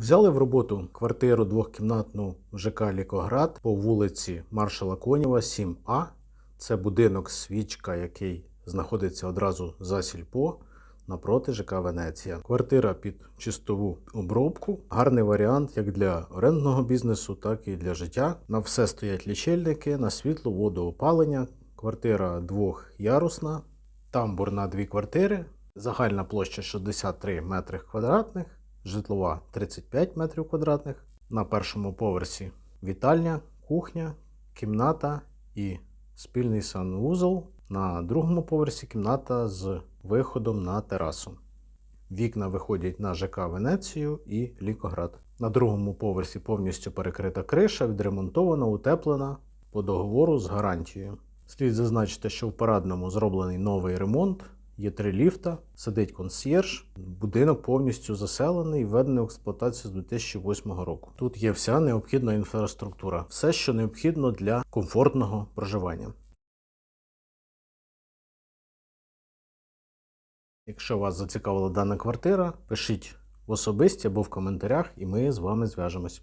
Взяли в роботу квартиру двохкімнатну в ЖК Лікоград по вулиці Маршала Конєва, 7А. Це будинок свічка, який знаходиться одразу за сільпо напроти ЖК Венеція. Квартира під чистову обробку. Гарний варіант як для орендного бізнесу, так і для життя. На все стоять лічильники, на світло, воду, опалення. Квартира двохярусна, тамбур на дві квартири. Загальна площа 63 метри квадратних, житлова 35 метрів квадратних. На першому поверсі вітальня, кухня, кімната і спільний санвузол. На другому поверсі кімната з виходом на терасу. Вікна виходять на ЖК Венецію і Лікоград. На другому поверсі повністю перекрита криша, відремонтована, утеплена по договору з гарантією. Слід зазначити, що в парадному зроблений новий ремонт, є три ліфта, сидить консьєрж. Будинок повністю заселений введений в експлуатацію з 2008 року. Тут є вся необхідна інфраструктура, все, що необхідно для комфортного проживання. Якщо вас зацікавила дана квартира, пишіть в особисті або в коментарях, і ми з вами зв'яжемось.